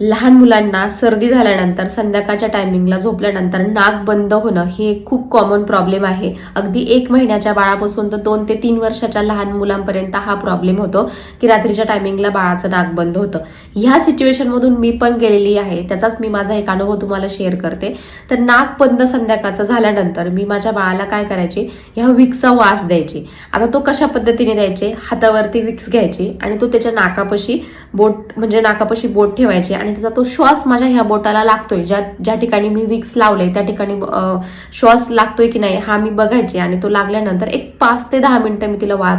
लहान मुलांना सर्दी झाल्यानंतर संध्याकाळच्या टायमिंगला झोपल्यानंतर नाक बंद होणं हे खूप कॉमन प्रॉब्लेम आहे. अगदी एक महिन्याच्या बाळापासून तर दोन ते तीन वर्षाच्या लहान मुलांपर्यंत हा प्रॉब्लेम होतो की रात्रीच्या टायमिंगला बाळाचं नाक बंद होतं. ह्या सिच्युएशनमधून मी पण गेलेली आहे त्याचाच मी माझा एक अनुभव तुम्हाला शेअर करते. तर नाक बंद संध्याकाळचं झाल्यानंतर मी माझ्या बाळाला काय करायचे? ह्या विक्सचा वास द्यायची. आता तो कशा पद्धतीने द्यायचे? हातावरती विक्स घ्यायची आणि तो त्याच्या नाकापाशी बोट म्हणजे नाकापाशी बोट ठेवायची आणि आणि त्याचा तो श्वास माझ्या ह्या बोटाला लागतोय. ज्या ज्या ठिकाणी मी विक्स लावले त्या ठिकाणी श्वास लागतोय की नाही हा मी बघायचे आणि तो लागल्यानंतर एक पाच ते दहा मिनिटं मी तिला वा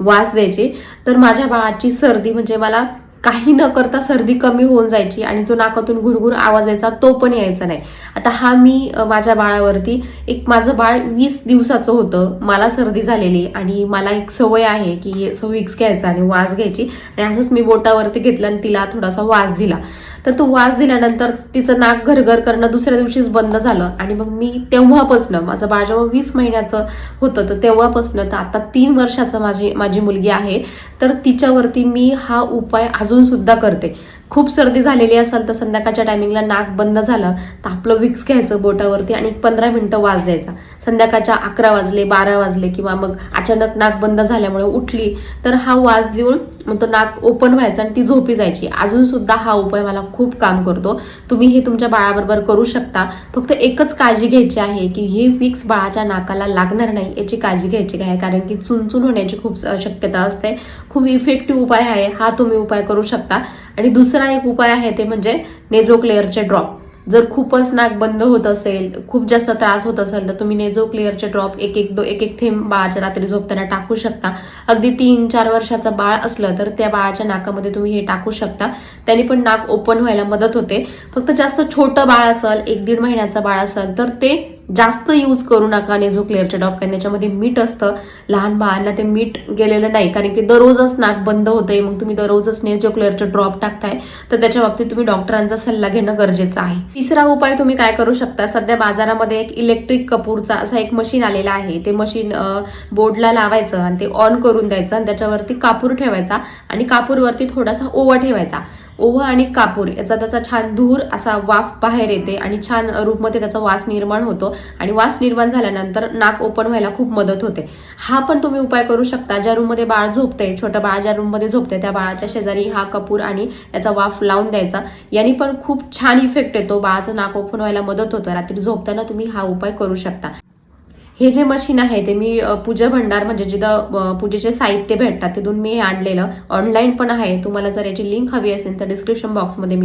वास द्यायचे. तर माझ्या बाळाची सर्दी म्हणजे मला काही न करता सर्दी कमी होऊन जायची आणि जो नाकातून घुरघुर आवाज यायचा तो पण यायचा नाही. आता हा मी माझ्या बाळावरती एक माझं बाळ वीस दिवसाचं होतं. मला सर्दी झालेली आणि मला एक सवय आहे की सो विक्स घ्यायचा आणि वास घ्यायची. आणि असंच मी बोटावरती घेतलं आणि तिला थोडासा वास दिला. तर तो वास दिल्यानंतर तिचं नाक घरघर करणं दुसऱ्या दिवशीच बंद झालं. आणि मग मी तेव्हापासनं माझं बाळ जेव्हा वीस महिन्याचं होतं तर तेव्हापासनं तर आता तीन वर्षाचं माझी माझी मुलगी आहे. तर तिच्यावरती मी हा उपाय अजून सुद्धा करते. खूप सर्दी झालेली असेल तर संध्याकाळच्या टायमिंगला नाक बंद झालं तर आपलं विक्स घ्यायचं बोटावरती आणि पंधरा मिनटं वाज द्यायचा. संध्याकाळच्या अकरा वाजले बारा वाजले किंवा मग अचानक नाक बंद झाल्यामुळे उठली तर हा वाज देऊन मग तो नाक ओपन व्हायचा आणि ती झोपी जायची. अजून सुद्धा हा उपाय मला खूप काम करतो. तुम्ही हे तुमच्या बाळाबरोबर करू शकता. फक्त एकच काळजी घ्यायची आहे की हे विक्स बाळाच्या नाकाला लागणार नाही याची काळजी घ्यायची आहे. कारण की चुनचुन होण्याची खूप शक्यता असते. खूप इफेक्टिव्ह उपाय आहे. हा तुम्ही उपाय करू शकता. आणि दुसरं एक उपाय आहे ते म्हणजे नेझोक्लेअरचे ड्रॉप. जर खूपच नाक बंद होत असेल खूप जास्त त्रास होत असेल तर तुम्ही नेझो क्लिअरचे ड्रॉप एक एक दो एक एक थेंब बाळाच्या रात्री झोपताना टाकू शकता. अगदी तीन चार वर्षाचं बाळ असलं तर त्या बाळाच्या नाकामध्ये तुम्ही हे टाकू शकता. त्याने पण नाक ओपन व्हायला मदत होते. फक्त जास्त छोटं बाळ असेल एक दीड महिन्याचं बाळ असेल तर ते जास्त यूज करू नका. नेझो क्लिअरचे कारण त्याच्यामध्ये मीठ असतं. लहान बाळांना ते मीठ गेलेलं नाही. कारण की दररोजच नाक बंद होतंय. मग तुम्ही दररोजच नेझोक्लेअरचे ड्रॉप टाकताय तर त्याच्या बाबतीत तुम्ही डॉक्टरांचा सल्ला घेणं गरजेचं आहे. तिसरा उपाय तुम्ही काय करू शकता? सध्या बाजारामध्ये एक इलेक्ट्रिक कपूरचा असा एक मशीन आलेला आहे. ते मशीन बोर्डला लावायचं आणि ते ऑन करून द्यायचं आणि त्याच्यावरती कापूर ठेवायचा आणि कापूरवरती थोडासा ओवा ठेवायचा. ओवा आणि कापूर याचा त्याचा छान धूर असा वाफ बाहेर येते आणि छान रूपमध्ये त्याचा वास निर्माण होतो. आणि वास निर्माण झाल्यानंतर नाक ओपन व्हायला खूप मदत होते. हा पण तुम्ही उपाय करू शकता. ज्या रूममध्ये बाळ झोपते छोटं बाळ ज्या रूममध्ये झोपते त्या बाळाच्या शेजारी हा कपूर आणि याचा वाफ लावून द्यायचा. यांनी पण खूप छान इफेक्ट येतो. बाळाचं नाक ओपन व्हायला मदत होतं. रात्री झोपताना तुम्ही हा उपाय करू शकता. हे जे मशीन आहे ते मी पूजा भंडार म्हणजे जिथं पूजेचे साहित्य भेटतात तिथून मी हे आणलेलं. ऑनलाईन पण आहे. तुम्हाला जर याची लिंक हवी असेल तर डिस्क्रिप्शन बॉक्समध्ये मी